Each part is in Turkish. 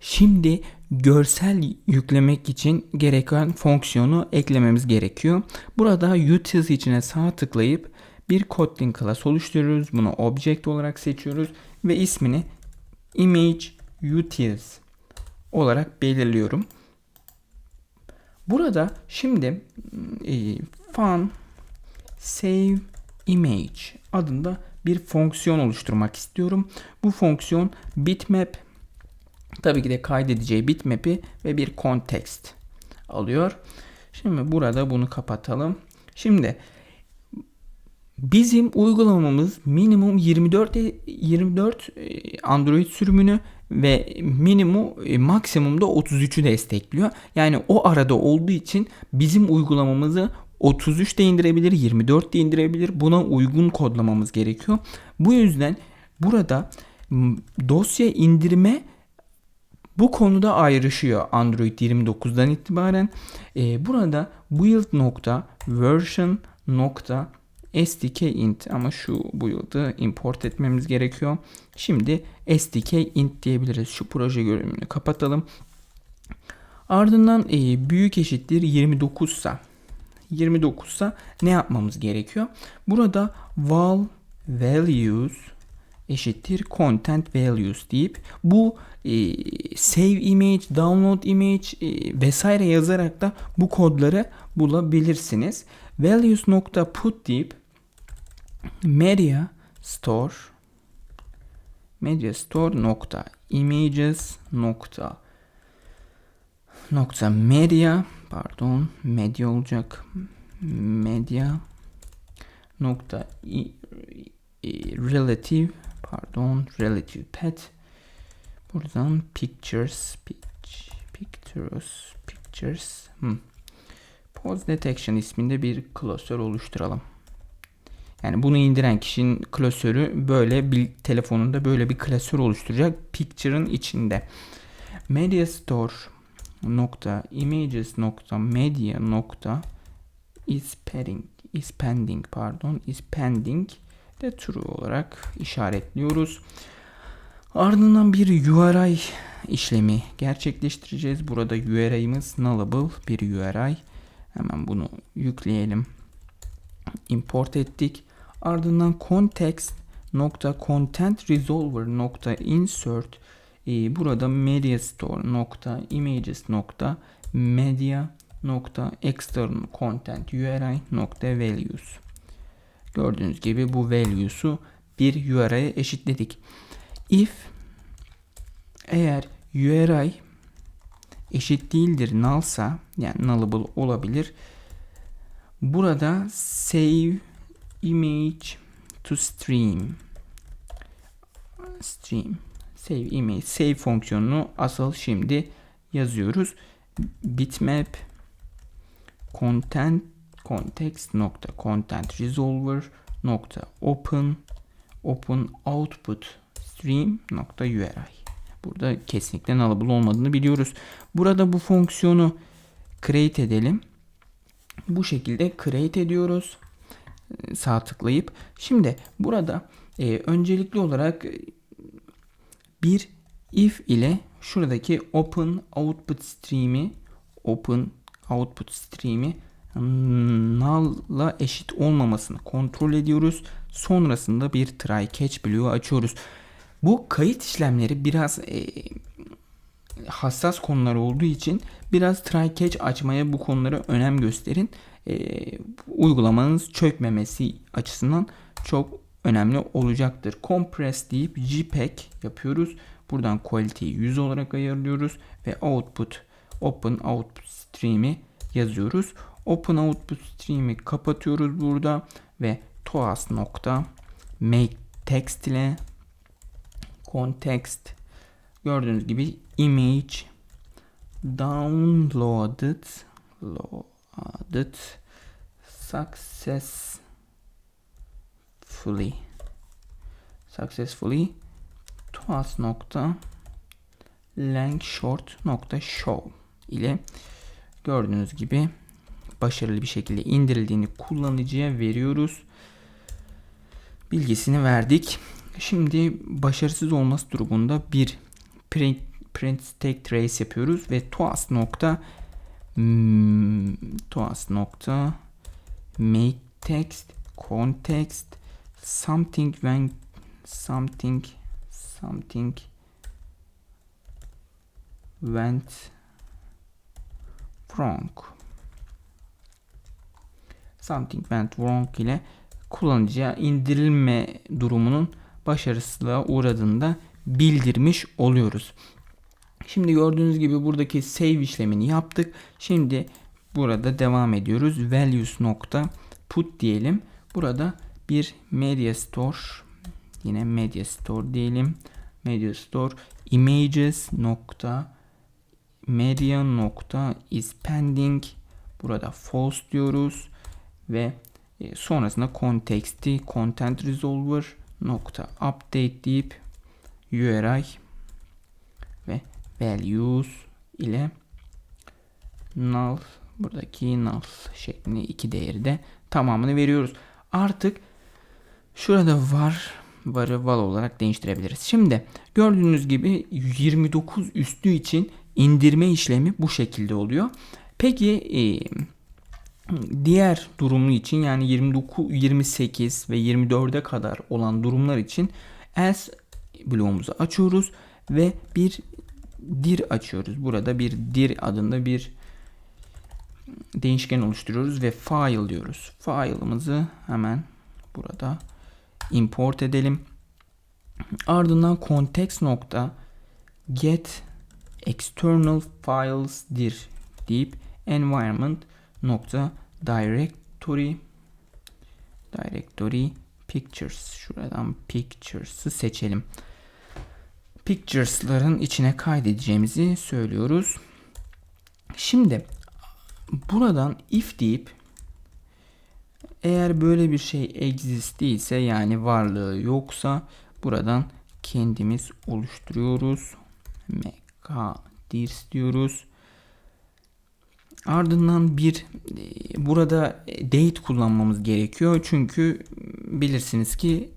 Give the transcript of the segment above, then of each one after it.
Şimdi görsel yüklemek için gereken fonksiyonu eklememiz gerekiyor. Burada utils içine sağ tıklayıp bir Kotlin class oluşturuyoruz. Bunu object olarak seçiyoruz ve ismini image utils olarak belirliyorum. Burada şimdi e, fun save image adında bir fonksiyon oluşturmak istiyorum. Bu fonksiyon bitmap tabii ki de kaydedeceği bitmap'i ve bir context alıyor. Şimdi burada bunu kapatalım. Şimdi bizim uygulamamız minimum 24 24 e, Android sürümünü ve minimum e, maksimumda 33'ü destekliyor. Yani o arada olduğu için bizim uygulamamızı 33 de indirebilir, 24 de indirebilir. Buna uygun kodlamamız gerekiyor. Bu yüzden burada dosya indirme bu konuda ayrışıyor Android 29'dan itibaren. Ee, burada build nokta version nokta SDK int ama şu build'ı import etmemiz gerekiyor. Şimdi SDK int diyebiliriz. Şu proje görünümünü kapatalım. Ardından e, büyük eşittir 29 ise 29 ise ne yapmamız gerekiyor? Burada val values eşittir content values deyip bu e, save image, download image e, vesaire yazarak da bu kodları bulabilirsiniz. values nokta put deyip media store media store nokta images nokta nokta media pardon medya olacak medya nokta i, i, relative pardon relative pet buradan pictures pictures pictures hmm. pose detection isminde bir klasör oluşturalım. Yani bunu indiren kişinin klasörü böyle bir telefonunda böyle bir klasör oluşturacak picture'ın içinde. Media Store nokta images nokta media nokta is pending is pending pardon is pending de true olarak işaretliyoruz. Ardından bir URI işlemi gerçekleştireceğiz. Burada URI'miz nullable bir URI. Hemen bunu yükleyelim. Import ettik. Ardından context nokta content resolver nokta insert e, burada media store nokta images nokta media nokta external content URI nokta values. Gördüğünüz gibi bu values'u bir URI'ye eşitledik. If eğer URI eşit değildir nullsa yani nullable olabilir. Burada save image to stream stream save image save fonksiyonunu asıl şimdi yazıyoruz. bitmap content context nokta content resolver nokta open open output stream nokta URI. Burada kesinlikle nullable olmadığını biliyoruz. Burada bu fonksiyonu create edelim. Bu şekilde create ediyoruz. Sağ tıklayıp. Şimdi burada e, öncelikli olarak bir if ile şuradaki open output stream'i open output stream'i null'la eşit olmamasını kontrol ediyoruz. Sonrasında bir try catch bloğu açıyoruz. Bu kayıt işlemleri biraz e, hassas konular olduğu için biraz try catch açmaya bu konulara önem gösterin. E, uygulamanız çökmemesi açısından çok önemli olacaktır. Compress deyip JPEG yapıyoruz. Buradan quality'yi 100 olarak ayarlıyoruz ve output open output stream'i yazıyoruz. Open output stream'i kapatıyoruz burada ve toas nokta make text ile context gördüğünüz gibi image downloaded loaded successfully successfully toas nokta length short nokta show ile gördüğünüz gibi başarılı bir şekilde indirildiğini kullanıcıya veriyoruz. Bilgisini verdik. Şimdi başarısız olması durumunda bir print stack trace yapıyoruz ve toast nokta hmm, toast nokta make text context something when something something went wrong something went wrong ile kullanıcıya indirilme durumunun başarısızlığa uğradığında bildirmiş oluyoruz. Şimdi gördüğünüz gibi buradaki save işlemini yaptık. Şimdi burada devam ediyoruz. Values nokta put diyelim. Burada bir media store yine media store diyelim. Media store images nokta media nokta is pending burada false diyoruz ve e, sonrasında context'i content resolver nokta update deyip URI ve values ile null buradaki null şeklinde iki değeri de tamamını veriyoruz. Artık şurada var varı val olarak değiştirebiliriz. Şimdi gördüğünüz gibi 29 üstü için indirme işlemi bu şekilde oluyor. Peki e, diğer durumu için yani 29, 28 ve 24'e kadar olan durumlar için else bloğumuzu açıyoruz ve bir dir açıyoruz. Burada bir dir adında bir değişken oluşturuyoruz ve file diyoruz. File'ımızı hemen burada import edelim. Ardından context nokta get external files dir deyip environment nokta directory directory pictures şuradan pictures'ı seçelim. Pictures'ların içine kaydedeceğimizi söylüyoruz. Şimdi buradan if deyip eğer böyle bir şey exist değilse yani varlığı yoksa buradan kendimiz oluşturuyoruz. Mekadirs diyoruz. Ardından bir e, burada date kullanmamız gerekiyor. Çünkü bilirsiniz ki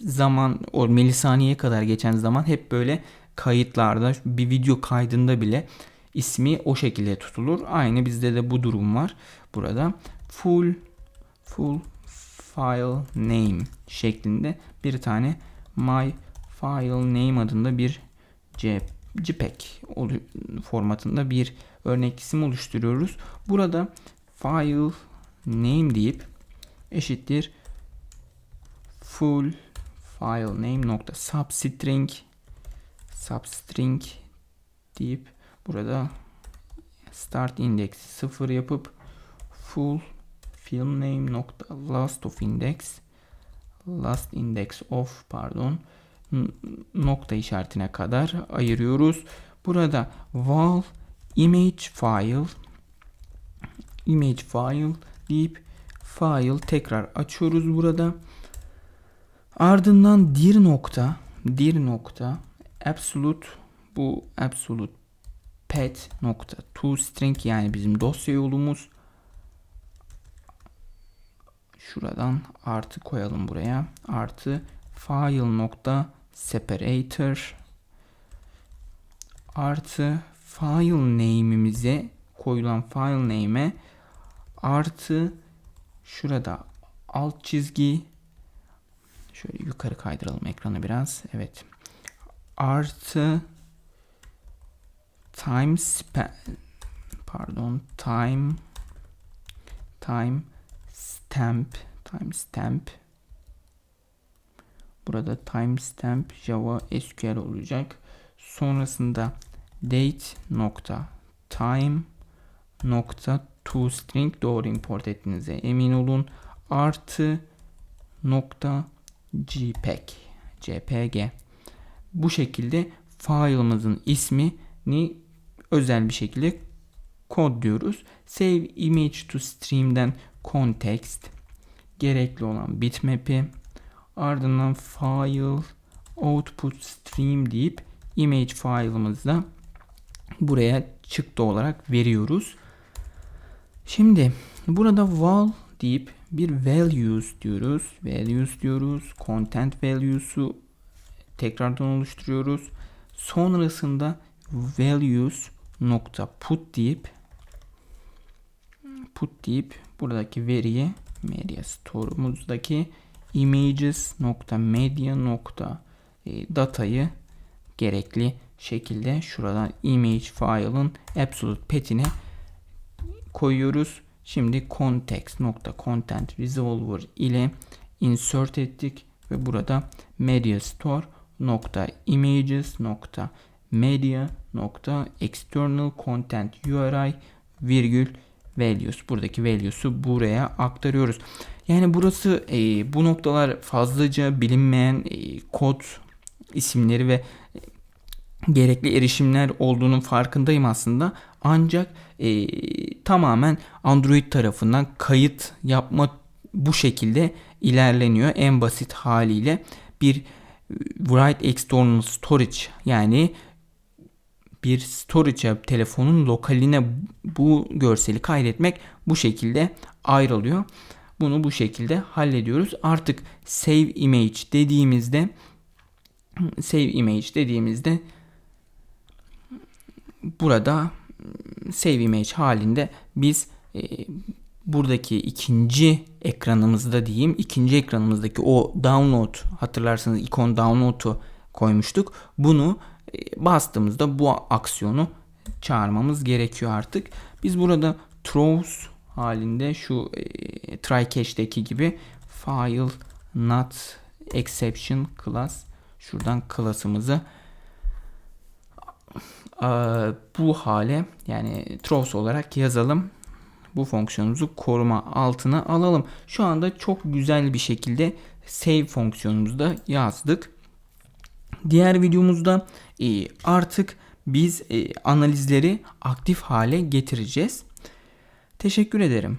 zaman o milisaniye kadar geçen zaman hep böyle kayıtlarda bir video kaydında bile ismi o şekilde tutulur. Aynı bizde de bu durum var. Burada full full file name şeklinde bir tane my file name adında bir JPEG formatında bir örnek isim oluşturuyoruz. Burada file name deyip eşittir full file name nokta substring substring deyip burada start index 0 yapıp full film name nokta last of index last index of pardon nokta işaretine kadar ayırıyoruz. Burada val image file image file deyip file tekrar açıyoruz burada. Ardından dir nokta dir nokta absolute bu absolute pet nokta to string yani bizim dosya yolumuz. Şuradan artı koyalım buraya. Artı file nokta separator. Artı file name'imize koyulan file name'e artı şurada alt çizgi şöyle yukarı kaydıralım ekranı biraz. Evet. Artı time span pardon time time stamp time stamp burada time stamp Java SQL olacak. Sonrasında date nokta time nokta to string doğru import ettiğinize emin olun. Artı nokta jpeg jpg bu şekilde file'ımızın ismini özel bir şekilde kodluyoruz. Save image to stream'den context gerekli olan bitmap'i ardından file output stream deyip image file'ımızda buraya çıktı olarak veriyoruz. Şimdi burada val deyip bir values diyoruz. Values diyoruz. Content values'u tekrardan oluşturuyoruz. Sonrasında values nokta put deyip put deyip buradaki veriyi media store'umuzdaki images nokta media nokta e, datayı gerekli şekilde şuradan image file'ın absolute pet'ine koyuyoruz. Şimdi context nokta content resolver ile insert ettik ve burada media store nokta images nokta media nokta external content URI virgül values buradaki values'u buraya aktarıyoruz. Yani burası e, bu noktalar fazlaca bilinmeyen e, kod isimleri ve gerekli erişimler olduğunun farkındayım aslında. Ancak e, tamamen Android tarafından kayıt yapma bu şekilde ilerleniyor. En basit haliyle bir write external storage yani bir storage'a telefonun lokaline bu görseli kaydetmek bu şekilde ayrılıyor. Bunu bu şekilde hallediyoruz. Artık save image dediğimizde save image dediğimizde burada save image halinde biz e, buradaki ikinci ekranımızda diyeyim ikinci ekranımızdaki o download hatırlarsanız ikon download'u koymuştuk. Bunu e, bastığımızda bu aksiyonu çağırmamız gerekiyor artık. Biz burada throws halinde şu e, try cache'deki gibi file not exception class şuradan class'ımızı bu hale yani throws olarak yazalım. Bu fonksiyonumuzu koruma altına alalım. Şu anda çok güzel bir şekilde save fonksiyonumuzu da yazdık. Diğer videomuzda e, artık biz e, analizleri aktif hale getireceğiz. Teşekkür ederim.